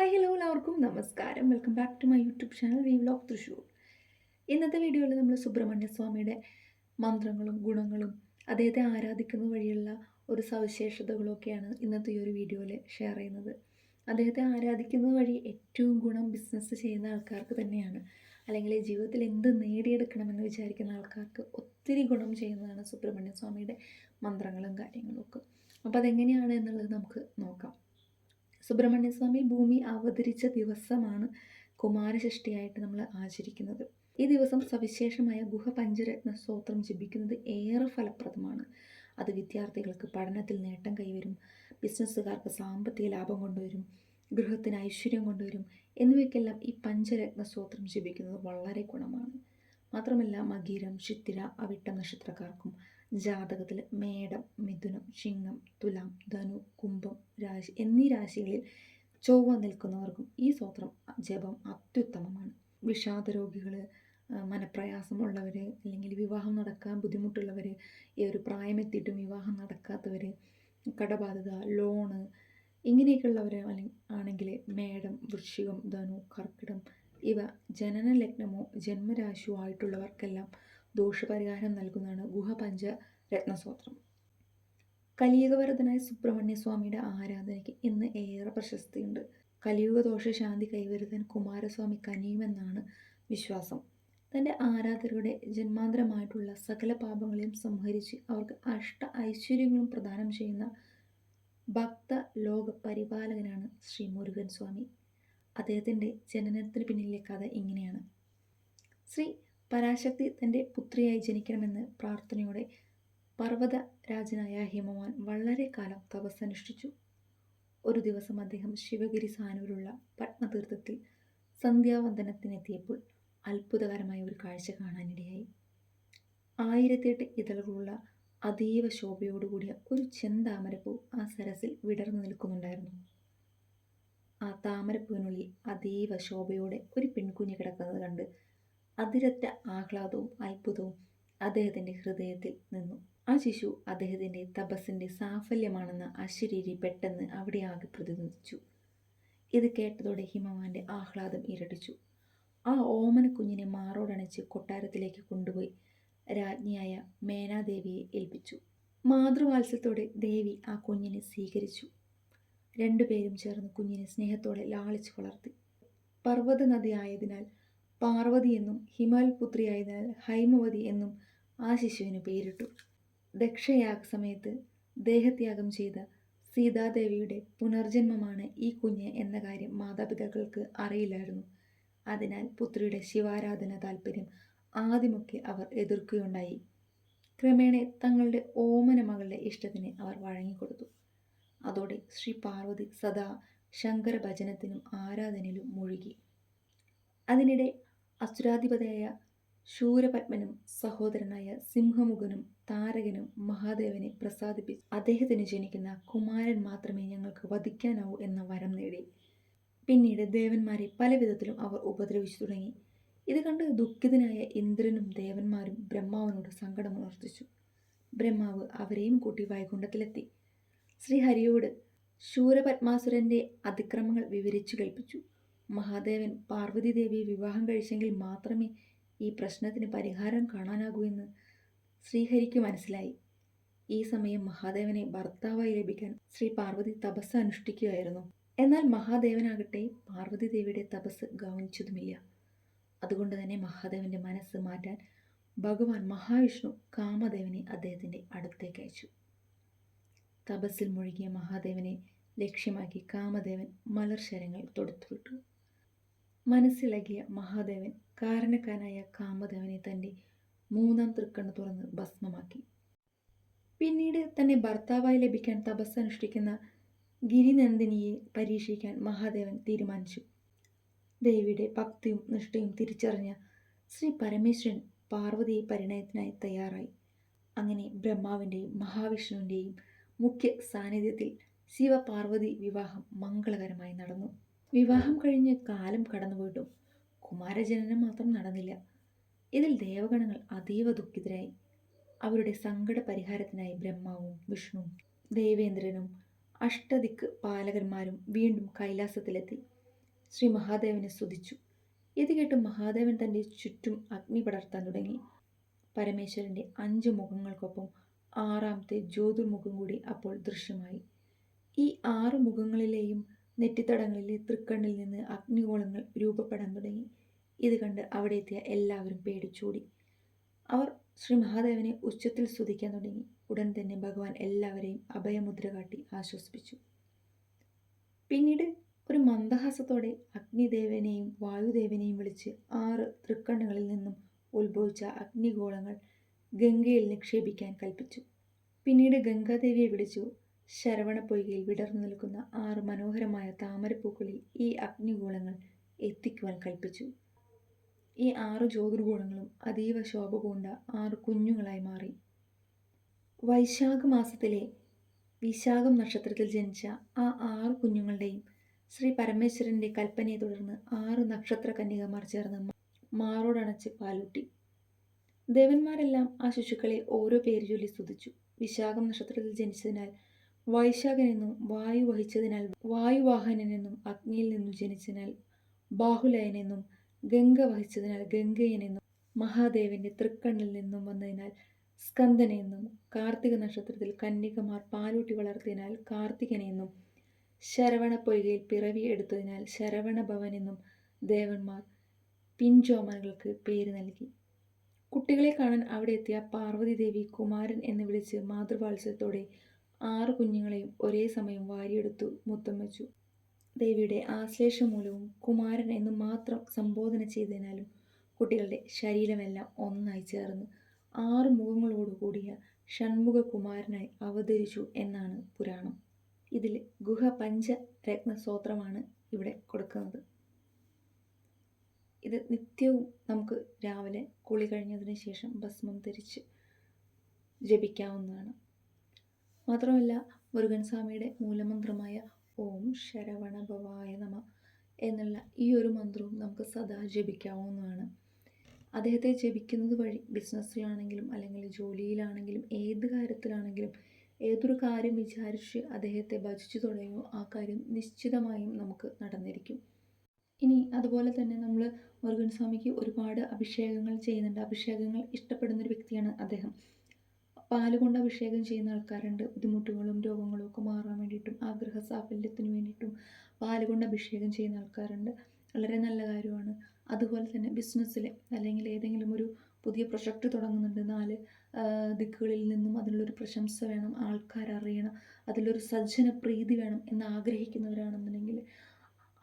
Hi hello എല്ലാവർക്കും നമസ്കാരം. Welcome back to my YouTube channel V vlog Thrissur ഇന്നത്തെ വീഡിയോയിൽ നമ്മൾ സുബ്രഹ്മണ്യ സ്വാമിയുടെ മന്ത്രങ്ങളും ഗുണങ്ങളും അദ്ദേഹത്തെ ആരാധിക്കുന്ന വഴിയുള്ള ഒരു സവിശേഷതകളൊക്കെയാണ് ഇന്നത്തെ ഈ ഒരു വീഡിയോയിൽ ഷെയർ ചെയ്യുന്നത്. അദ്ദേഹത്തെ ആരാധിക്കുന്ന വഴി ഏറ്റവും ഗുണം ബിസിനസ് ചെയ്യുന്ന ആൾക്കാർക്ക് തന്നെയാണ്. അല്ലെങ്കിൽ ജീവിതത്തിൽ എന്ത് നേടിയെടുക്കണമെന്ന് വിചാരിക്കുന്ന ആൾക്കാർക്ക് ഒത്തിരി ഗുണം ചെയ്യുന്നതാണ് സുബ്രഹ്മണ്യ സ്വാമിയുടെ മന്ത്രങ്ങളും കാര്യങ്ങളും ഒക്കെ അപ്പോൾ അതെങ്ങനെയാണ് എന്നുള്ളത് നമുക്ക് നോക്കാം. സുബ്രഹ്മണ്യ സ്വാമി ഭൂമി അവതരിച്ച ദിവസമാണ് കുമാരഷഷ്ടിയായിട്ട് നമ്മൾ ആചരിക്കുന്നത്. ഈ ദിവസം സവിശേഷമായ ഗുഹ പഞ്ചരത്ന സ്തോത്രം ജപിക്കുന്നത് ഏറെ ഫലപ്രദമാണ്. അത് വിദ്യാർത്ഥികൾക്ക് പഠനത്തിൽ നേട്ടം കൈവരും ബിസിനസ്സുകാർക്ക് സാമ്പത്തിക ലാഭം കൊണ്ടുവരും ഗൃഹത്തിന് ഐശ്വര്യം കൊണ്ടുവരും എന്നിവയ്ക്കെല്ലാം ഈ പഞ്ചരത്ന സ്തോത്രം ജപിക്കുന്നത് വളരെ ഗുണമാണ്. മാത്രമല്ല മകീരം ചിത്തിര അവിട്ട നക്ഷത്രക്കാർക്കും ജാതകത്തിൽ മേടം മിഥുനം ചിങ്ങം തുലാം ധനു കുംഭം രാശി എന്നീ രാശികളിൽ ചൊവ്വ നിൽക്കുന്നവർക്കും ഈ സ്തോത്രം ജപം അത്യുത്തമമാണ്. വിഷാദ രോഗികൾ മനപ്രയാസമുള്ളവർ അല്ലെങ്കിൽ വിവാഹം നടക്കാൻ ബുദ്ധിമുട്ടുള്ളവർ ഈ ഒരു പ്രായമെത്തിയിട്ടും വിവാഹം നടക്കാത്തവർ കടബാധ്യത ലോണ് ഇങ്ങനെയൊക്കെയുള്ളവർ അല്ലെങ്കിൽ ആണെങ്കിൽ മേടം വൃശ്ചികം ധനു കർക്കിടം ഇവ ജനന ലഗ്നമോ ജന്മരാശിയോ ആയിട്ടുള്ളവർക്കെല്ലാം ദോഷപരിഹാരം നൽകുന്നതാണ് ഗുഹപഞ്ച രത്നസൂത്രം കലിയുഗവരതനായ സുബ്രഹ്മണ്യ സ്വാമിയുടെ ആരാധനയ്ക്ക് ഇന്ന് ഏറെ പ്രശസ്തിയുണ്ട്. കലിയുഗ ദോഷ ശാന്തി കൈവരുത്താൻ കുമാരസ്വാമി കനിയുമെന്നാണ് വിശ്വാസം. തന്റെ ആരാധകരുടെ ജന്മാന്തരമായിട്ടുള്ള സകല പാപങ്ങളെയും സംഹരിച്ച് അവർക്ക് അഷ്ട ഐശ്വര്യങ്ങളും പ്രദാനം ചെയ്യുന്ന ഭക്ത ലോക പരിപാലകനാണ് ശ്രീ മുരുകൻ സ്വാമി. അദ്ദേഹത്തിന്റെ ജനനത്തിന് പിന്നിലെ കഥ ഇങ്ങനെയാണ്. ശ്രീ പരാശക്തി തന്റെ പുത്രിയായി ജനിക്കണമെന്ന് പ്രാർത്ഥനയോടെ പർവത രാജനായ ഹിമവാൻ വളരെ കാലം തപസ്സനുഷ്ഠിച്ചു. ഒരു ദിവസം അദ്ദേഹം ശിവഗിരി സാനൂരുള്ള പത്മതീർത്ഥത്തിൽ സന്ധ്യാവന്ദനത്തിനെത്തിയപ്പോൾ അത്ഭുതകരമായ ഒരു കാഴ്ച കാണാനിടയായി. ആയിരത്തിയെട്ട് ഇതളുകളുള്ള അതീവ ശോഭയോടുകൂടിയ ഒരു ചെന്താമരപ്പൂ ആ സരസിൽ വിടർന്നു നിൽക്കുന്നുണ്ടായിരുന്നു. ആ താമരപ്പൂവിനുള്ളിൽ അതീവ ശോഭയോടെ ഒരു പെൺകുഞ്ഞ് കിടക്കുന്നത് കണ്ട് അതിരറ്റ ആഹ്ലാദവും അത്ഭുതവും അദ്ദേഹത്തിന്റെ ഹൃദയത്തിൽ നിന്നു. ആ ശിശു അദ്ദേഹത്തിന്റെ തപസ്സിന്റെ സാഫല്യമാണെന്ന അശരീരി പെട്ടെന്ന് അവിടെ ആകെ പ്രതിനിധിച്ചു ഇത് കേട്ടതോടെ ഹിമവാന്റെ ആഹ്ലാദം ഇരടിച്ചു. ആ ഓമന കുഞ്ഞിനെ മാറോടണച്ച് കൊട്ടാരത്തിലേക്ക് കൊണ്ടുപോയി രാജ്ഞിയായ മേനാദേവിയെ ഏൽപ്പിച്ചു. മാതൃവാത്സ്യത്തോടെ ദേവി ആ കുഞ്ഞിനെ സ്വീകരിച്ചു. രണ്ടുപേരും ചേർന്ന് കുഞ്ഞിനെ സ്നേഹത്തോടെ ലാളിച്ചു വളർത്തി. പർവത നദി ആയതിനാൽ പാർവതി എന്നും ഹിമാൽ പുത്രിയായതിനാൽ ഹൈമവതി എന്നും ആ ശിശുവിന് പേരിട്ടു. ദക്ഷയാഗ് സമയത്ത് ദേഹത്യാഗം ചെയ്ത സീതാദേവിയുടെ പുനർജന്മമാണ് ഈ കുഞ്ഞ് എന്ന കാര്യം മാതാപിതാക്കൾക്ക് അറിയില്ലായിരുന്നു. അതിനാൽ പുത്രിയുടെ ശിവാരാധന താല്പര്യം ആദ്യമൊക്കെ അവർ എതിർക്കുകയുണ്ടായി. ക്രമേണ തങ്ങളുടെ ഓമന മകളുടെ ഇഷ്ടത്തിന് അവർ വഴങ്ങിക്കൊടുത്തു. അതോടെ ശ്രീ പാർവതി സദാ ശങ്കര ഭജനത്തിനും ആരാധനയിലും മുഴുകി. അതിനിടെ അസുരാധിപതിയായ ശൂരപത്മനും സഹോദരനായ സിംഹമുഖനും താരകനും മഹാദേവനെ പ്രസാദിപ്പിച്ചു അദ്ദേഹത്തിന് ജനിക്കുന്ന കുമാരൻ മാത്രമേ ഞങ്ങൾക്ക് വധിക്കാനാവൂ എന്ന വരം നേടി. പിന്നീട് ദേവന്മാരെ പല വിധത്തിലും അവർ ഉപദ്രവിച്ചു തുടങ്ങി. ഇത് കണ്ട് ദുഃഖിതനായ ഇന്ദ്രനും ദേവന്മാരും ബ്രഹ്മാവിനോട് സങ്കടമുണർത്തിച്ചു. ബ്രഹ്മാവ് അവരെയും കൂട്ടി വൈകുണ്ഠത്തിലെത്തി. ശ്രീഹരിയോട് ശൂരപത്മാസുരന്റെ അതിക്രമങ്ങൾ വിവരിച്ചു കേൾപ്പിച്ചു. മഹാദേവൻ പാർവതി ദേവിയെ വിവാഹം കഴിച്ചെങ്കിൽ മാത്രമേ ഈ പ്രശ്നത്തിന് പരിഹാരം കാണാനാകൂ എന്ന് ശ്രീഹരിക്ക് മനസ്സിലായി. ഈ സമയം മഹാദേവനെ ഭർത്താവായി ലഭിക്കാൻ ശ്രീ പാർവതി തപസ് അനുഷ്ഠിക്കുകയായിരുന്നു. എന്നാൽ മഹാദേവനാകട്ടെ പാർവതി ദേവിയുടെ തപസ് ഗൗനിച്ചതുമില്ല. അതുകൊണ്ട് തന്നെ മഹാദേവന്റെ മനസ്സ് മാറ്റാൻ ഭഗവാൻ മഹാവിഷ്ണു കാമദേവനെ അദ്ദേഹത്തിന്റെ അടുത്തേക്ക് അയച്ചു. തപസ്സിൽ മുഴുകിയ മഹാദേവനെ ലക്ഷ്യമാക്കി കാമദേവൻ മലർശരങ്ങൾ തൊടുത്തുവിട്ടു. മനസ്സിളകിയ മഹാദേവൻ കാരണക്കാരനായ കാമദേവനെ തന്റെ മൂന്നാം തൃക്കണ്ണ് തുറന്ന് ഭസ്മമാക്കി. പിന്നീട് തന്നെ ഭർത്താവായി ലഭിക്കാൻ തപസ് അനുഷ്ഠിക്കുന്ന ഗിരിനന്ദിനിയെ പരീക്ഷിക്കാൻ മഹാദേവൻ തീരുമാനിച്ചു. ദേവിയുടെ ഭക്തിയും നിഷ്ഠയും തിരിച്ചറിഞ്ഞ ശ്രീ പരമേശ്വരൻ പാർവതിയെ പരിണയത്തിനായി തയ്യാറായി. അങ്ങനെ ബ്രഹ്മാവിന്റെയും മഹാവിഷ്ണുവിന്റെയും മുഖ്യ സാന്നിധ്യത്തിൽ ശിവപാർവതി വിവാഹം മംഗളകരമായി നടന്നു. വിവാഹം കഴിഞ്ഞ് കാലം കടന്നുപോയിട്ടും കുമാരജനനം മാത്രം നടന്നില്ല. ഇതിൽ ദേവഗണങ്ങൾ അതീവ ദുഃഖിതരായി. അവരുടെ സങ്കട പരിഹാരത്തിനായി ബ്രഹ്മാവും വിഷ്ണുവും ദേവേന്ദ്രനും അഷ്ടദിക്ക് പാലകന്മാരും വീണ്ടും കൈലാസത്തിലെത്തി. ശ്രീ മഹാദേവനെ സ്തുതിച്ചു. ഇത് കേട്ട് മഹാദേവൻ തന്റെ ചുറ്റും അഗ്നി പടർത്താൻ തുടങ്ങി. പരമേശ്വരന്റെ അഞ്ച് മുഖങ്ങൾക്കൊപ്പം ആറാമത്തെ ജ്യോതിർമുഖം കൂടി അപ്പോൾ ദൃശ്യമായി. ഈ ആറ് മുഖങ്ങളിലെയും നെറ്റിത്തടങ്ങളിലെ തൃക്കണ്ണിൽ നിന്ന് അഗ്നിഗോളങ്ങൾ രൂപപ്പെടാൻ തുടങ്ങി. ഇത് കണ്ട് അവിടെ എത്തിയ എല്ലാവരും പേടിച്ചൂടി. അവർ ശ്രീ മഹാദേവനെ ഉച്ചത്തിൽ സ്തുതിക്കാൻ തുടങ്ങി. ഉടൻ തന്നെ ഭഗവാൻ എല്ലാവരെയും അഭയമുദ്ര കാട്ടി ആശ്വസിപ്പിച്ചു. പിന്നീട് ഒരു മന്ദഹാസത്തോടെ അഗ്നിദേവനെയും വായുദേവനെയും വിളിച്ച് ആറ് തൃക്കണ്ണുകളിൽ നിന്നും ഉത്ഭവിച്ച അഗ്നിഗോളങ്ങൾ ഗംഗയിൽ നിക്ഷേപിക്കാൻ കൽപ്പിച്ചു. പിന്നീട് ഗംഗാദേവിയെ വിളിച്ചു ശരവണപ്പൊയ്കയിൽ വിടർന്നു നിൽക്കുന്ന ആറ് മനോഹരമായ താമരപ്പൂക്കളിൽ ഈ അഗ്നിഗോളങ്ങൾ എത്തിക്കുവാൻ കൽപ്പിച്ചു. ഈ ആറ് ജ്യോതിർഗോളങ്ങളും അതീവ ശോഭ പൂണ്ട ആറ് കുഞ്ഞുങ്ങളായി മാറി. വൈശാഖ മാസത്തിലെ വിശാഖം നക്ഷത്രത്തിൽ ജനിച്ച ആ ആറ് കുഞ്ഞുങ്ങളുടെയും ശ്രീ പരമേശ്വരന്റെ കൽപ്പനയെ തുടർന്ന് ആറ് നക്ഷത്ര കന്യകമാർ ചേർന്ന് മാറോടണച്ച് പാലൂട്ടി. ദേവന്മാരെല്ലാം ആ ശിശുക്കളെ ഓരോ പേര് ചൊല്ലി സ്തുതിച്ചു. വിശാഖം നക്ഷത്രത്തിൽ ജനിച്ചതിനാൽ വൈശാഖനെന്നും വായു വഹിച്ചതിനാൽ വായുവാഹനെന്നും അഗ്നിയിൽ നിന്നും ജനിച്ചതിനാൽ ബാഹുലയനെന്നും ഗംഗ വഹിച്ചതിനാൽ ഗംഗയനെന്നും മഹാദേവന്റെ തൃക്കണ്ണിൽ നിന്നും വന്നതിനാൽ സ്കന്ദനെന്നും കാർത്തിക നക്ഷത്രത്തിൽ കന്യകമാർ പാലൂട്ടി വളർത്തിയതിനാൽ കാർത്തികനെന്നും ശരവണ പൊയ്കയിൽ പിറവി എടുത്തതിനാൽ ശരവണഭവൻ എന്നും ദേവന്മാർ പിഞ്ചോമനകൾക്ക് പേര് നൽകി. കുട്ടികളെ കാണാൻ അവിടെ എത്തിയ പാർവതി ദേവി കുമാരൻ എന്ന് വിളിച്ച് മാതൃവാത്സല്യത്തോടെ ആറ് കുഞ്ഞുങ്ങളെയും ഒരേ സമയം വാരിയെടുത്തു മുത്തം വെച്ചു. ദേവിയുടെ ആശ്ലേഷം മൂലവും കുമാരൻ എന്ന് മാത്രം സംബോധന ചെയ്തതിനാലും കുട്ടികളുടെ ശരീരമെല്ലാം ഒന്നായി ചേർന്ന് ആറ് മുഖങ്ങളോട് കൂടിയ ഷൺമുഖ കുമാരനായി അവതരിച്ചു എന്നാണ് പുരാണം. ഇതിൽ ഗുഹ പഞ്ചരത്നസ്തോത്രമാണ് ഇവിടെ കൊടുക്കുന്നത്. ഇത് നിത്യവും നമുക്ക് രാവിലെ കുളി കഴിഞ്ഞതിന് ശേഷം ഭസ്മം ധരിച്ച് ജപിക്കാവുന്നതാണ്. മാത്രമല്ല മുരുകൻ സ്വാമിയുടെ മൂലമന്ത്രമായ ഓം ശരവണഭവായ നമ എന്നുള്ള ഈ ഒരു മന്ത്രവും നമുക്ക് സദാ ജപിക്കാവുന്നതാണ്. അദ്ദേഹത്തെ ജപിക്കുന്നത് വഴി ബിസിനസ്സിലാണെങ്കിലും അല്ലെങ്കിൽ ജോലിയിലാണെങ്കിലും ഏത് കാര്യത്തിലാണെങ്കിലും ഏതൊരു കാര്യം വിചാരിച്ച് അദ്ദേഹത്തെ ഭജിച്ചു തുടങ്ങിയോ ആ കാര്യം നിശ്ചിതമായും നമുക്ക് നടന്നിരിക്കും. ഇനി അതുപോലെ തന്നെ നമ്മൾ മുരുകൻ സ്വാമിക്ക് ഒരുപാട് അഭിഷേകങ്ങൾ ചെയ്യുന്നുണ്ട്. അഭിഷേകങ്ങൾ ഇഷ്ടപ്പെടുന്ന ഒരു വ്യക്തിയാണ് അദ്ദേഹം. പാൽ കൊണ്ട് അഭിഷേകം ചെയ്യുന്ന ആൾക്കാരുണ്ട്. ബുദ്ധിമുട്ടുകളും രോഗങ്ങളും ഒക്കെ മാറാൻ വേണ്ടിയിട്ടും ആഗ്രഹ സാഫല്യത്തിന് വേണ്ടിയിട്ടും പാൽ കൊണ്ട് അഭിഷേകം ചെയ്യുന്ന ആൾക്കാരുണ്ട്. വളരെ നല്ല കാര്യമാണ്. അതുപോലെ തന്നെ ബിസിനസ്സിൽ അല്ലെങ്കിൽ ഏതെങ്കിലും ഒരു പുതിയ പ്രൊജക്റ്റ് തുടങ്ങുന്നുണ്ട്. നാല് ദിക്കുകളിൽ നിന്നും അതിനുള്ളൊരു പ്രശംസ വേണം ആൾക്കാർ അറിയണം അതിലൊരു സജ്ജന പ്രീതി വേണം എന്ന് ആഗ്രഹിക്കുന്നവരാണെന്നുണ്ടെങ്കിൽ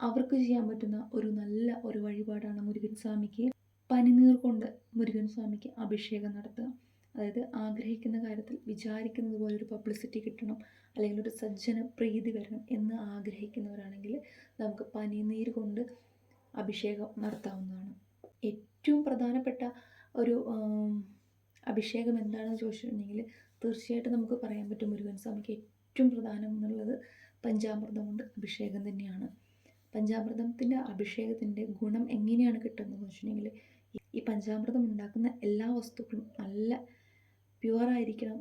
അവർക്ക് ചെയ്യാൻ പറ്റുന്ന ഒരു നല്ല ഒരു വഴിപാടാണ് മുരുകൻ സ്വാമിക്ക്. പനിനീർ കൊണ്ട് മുരുകൻ സ്വാമിക്ക് അഭിഷേകം നടത്തുക. അതായത് ആഗ്രഹിക്കുന്ന കാര്യത്തിൽ വിചാരിക്കുന്നത് പോലെ ഒരു പബ്ലിസിറ്റി കിട്ടണം അല്ലെങ്കിൽ ഒരു സജ്ജന പ്രീതി വരണം എന്ന് ആഗ്രഹിക്കുന്നവരാണെങ്കിൽ നമുക്ക് പനിനീർ കൊണ്ട് അഭിഷേകം നടത്താവുന്നതാണ്. ഏറ്റവും പ്രധാനപ്പെട്ട ഒരു അഭിഷേകം എന്താണെന്ന് ചോദിച്ചിട്ടുണ്ടെങ്കിൽ തീർച്ചയായിട്ടും നമുക്ക് പറയാൻ പറ്റും മുരുകൻ സ്വാമിക്ക് ഏറ്റവും പ്രധാനം എന്നുള്ളത് പഞ്ചാമൃതം കൊണ്ട് അഭിഷേകം തന്നെയാണ്. പഞ്ചാമൃതത്തിന്റെ അഭിഷേകത്തിന്റെ ഗുണം എങ്ങനെയാണ് കിട്ടുന്നതെന്ന് വെച്ചിട്ടുണ്ടെങ്കിൽ ഈ പഞ്ചാമൃതം ഉണ്ടാക്കുന്ന എല്ലാ വസ്തുക്കളും നല്ല പ്യുവറായിരിക്കണം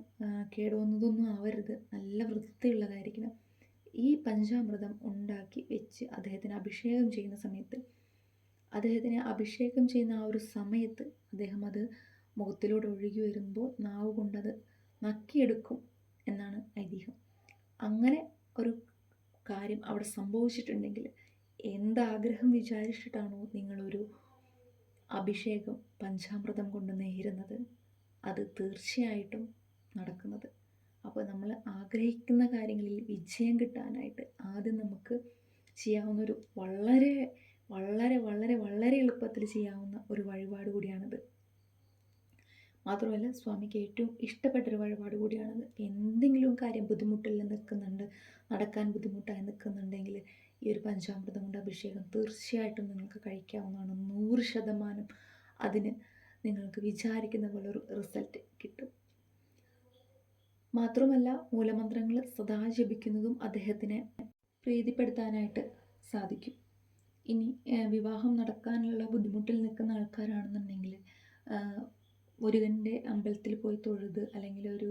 കേടുവന്നതൊന്നും ആവരുത്. നല്ല വൃത്തിയുള്ളതായിരിക്കണം. ഈ പഞ്ചാമൃതം ഉണ്ടാക്കി വെച്ച് അദ്ദേഹത്തിന് അഭിഷേകം ചെയ്യുന്ന സമയത്ത് അദ്ദേഹത്തിന് അഭിഷേകം ചെയ്യുന്ന ആ ഒരു സമയത്ത് അദ്ദേഹം അത് മുഖത്തിലൂടെ ഒഴുകി വരുമ്പോൾ നാവ് കൊണ്ടത് നക്കിയെടുക്കും എന്നാണ് ഐതിഹ്യം. അങ്ങനെ ഒരു കാര്യം അവിടെ സംഭവിച്ചിട്ടുണ്ടെങ്കിൽ എന്താഗ്രഹം വിചാരിച്ചിട്ടാണോ നിങ്ങളൊരു അഭിഷേകം പഞ്ചാമൃതം കൊണ്ട് നേരുന്നത്? അത് തീർച്ചയായിട്ടും നടക്കുന്നത്. അപ്പോൾ നമ്മൾ ആഗ്രഹിക്കുന്ന കാര്യങ്ങളിൽ വിജയം കിട്ടാനായിട്ട് ആദ്യം നമുക്ക് ചെയ്യാവുന്നൊരു വളരെ വളരെ വളരെ വളരെ എളുപ്പത്തിൽ ചെയ്യാവുന്ന ഒരു വഴിപാട് കൂടിയാണിത്. മാത്രമല്ല സ്വാമിക്ക് ഏറ്റവും ഇഷ്ടപ്പെട്ടൊരു വഴിപാട് കൂടിയാണത്. എന്തെങ്കിലും കാര്യം ബുദ്ധിമുട്ടിൽ നിൽക്കുന്നുണ്ട് നടക്കാൻ ബുദ്ധിമുട്ടായി നിൽക്കുന്നുണ്ടെങ്കിൽ ഈ ഒരു പഞ്ചാമൃതം കൊണ്ട് അഭിഷേകം തീർച്ചയായിട്ടും നിങ്ങൾക്ക് കഴിക്കാവുന്നതാണ്. നൂറ് ശതമാനം അതിന് നിങ്ങൾക്ക് വിചാരിക്കുന്ന പോലെ ഒരു റിസൾട്ട് കിട്ടും. മാത്രമല്ല മൂലമന്ത്രങ്ങൾ സദാ ജപിക്കുന്നതും അദ്ദേഹത്തിനെ പ്രീതിപ്പെടുത്താനായിട്ട് സാധിക്കും. ഇനി വിവാഹം നടക്കാനുള്ള ബുദ്ധിമുട്ടിൽ നിൽക്കുന്ന ആൾക്കാരാണെന്നുണ്ടെങ്കിൽ മുരുകന്റെ അമ്പലത്തിൽ പോയി തൊഴുത് അല്ലെങ്കിൽ ഒരു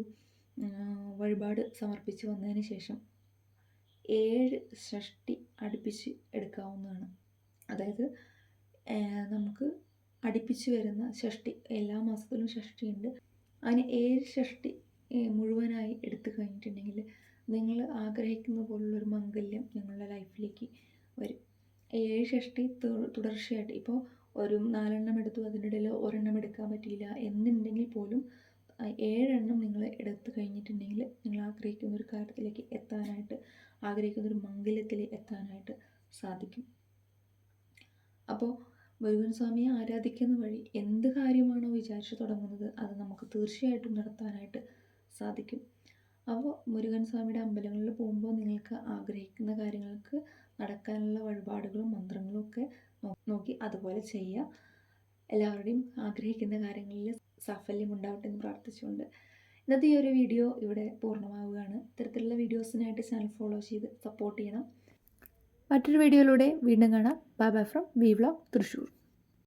വഴിപാട് സമർപ്പിച്ച് വന്നതിന് ശേഷം ഏഴ് ഷഷ്ടി അടുപ്പിച്ച് എടുക്കാവുന്നതാണ്. അതായത് നമുക്ക് അടുപ്പിച്ച് വരുന്ന ഷഷ്ടി എല്ലാ മാസത്തിലും ഷഷ്ടിയുണ്ട്. അതിന് ഏഴ് ഷഷ്ടി മുഴുവനായി എടുത്തു കഴിഞ്ഞിട്ടുണ്ടെങ്കിൽ നിങ്ങൾ ആഗ്രഹിക്കുന്ന പോലുള്ളൊരു മംഗല്യം നിങ്ങളുടെ ലൈഫിലേക്ക് വരും. ഏഴ് ഷഷ്ടി തുടർച്ചയായിട്ട് ഇപ്പോൾ ഒരു നാലെണ്ണം എടുത്തു അതിന്റെ ഇടയിൽ ഒരെണ്ണം എടുക്കാൻ പറ്റിയില്ല എന്നുണ്ടെങ്കിൽ പോലും ഏഴെണ്ണം നിങ്ങൾ എടുത്തു കഴിഞ്ഞിട്ടുണ്ടെങ്കിൽ നിങ്ങൾ ആഗ്രഹിക്കുന്ന ഒരു കാര്യത്തിലേക്ക് എത്താനായിട്ട് ആഗ്രഹിക്കുന്ന ഒരു മംഗല്യത്തിൽ എത്താനായിട്ട് സാധിക്കും. അപ്പോൾ മുരുകൻ സ്വാമിയെ ആരാധിക്കുന്ന വഴി എന്ത് കാര്യമാണോ വിചാരിച്ചു തുടങ്ങുന്നത് അത് നമുക്ക് തീർച്ചയായിട്ടും നടത്താനായിട്ട് സാധിക്കും. അപ്പോൾ മുരുകൻ സ്വാമിയുടെ അമ്പലങ്ങളിൽ പോകുമ്പോൾ നിങ്ങൾക്ക് ആഗ്രഹിക്കുന്ന കാര്യങ്ങൾക്ക് നടക്കാനുള്ള വഴിപാടുകളും മന്ത്രങ്ങളും ഒക്കെ നോക്കി അതുപോലെ ചെയ്യുക എല്ലാവരുടെയും ആഗ്രഹിക്കുന്ന കാര്യങ്ങളിൽ സാഫല്യം ഉണ്ടാവട്ടെ എന്ന് പ്രാർത്ഥിച്ചുകൊണ്ട്. ഇന്നത്തെ ഈ ഒരു വീഡിയോ ഇവിടെ പൂർണമാവുകയാണ്. ഇത്തരത്തിലുള്ള വീഡിയോസിനായിട്ട് ചാനൽ ഫോളോ ചെയ്ത് സപ്പോർട്ട് ചെയ്യണം. മറ്റൊരു വീഡിയോയിലൂടെ വീണ്ടും കാണാം. Bye bye from V vlog Thrissur.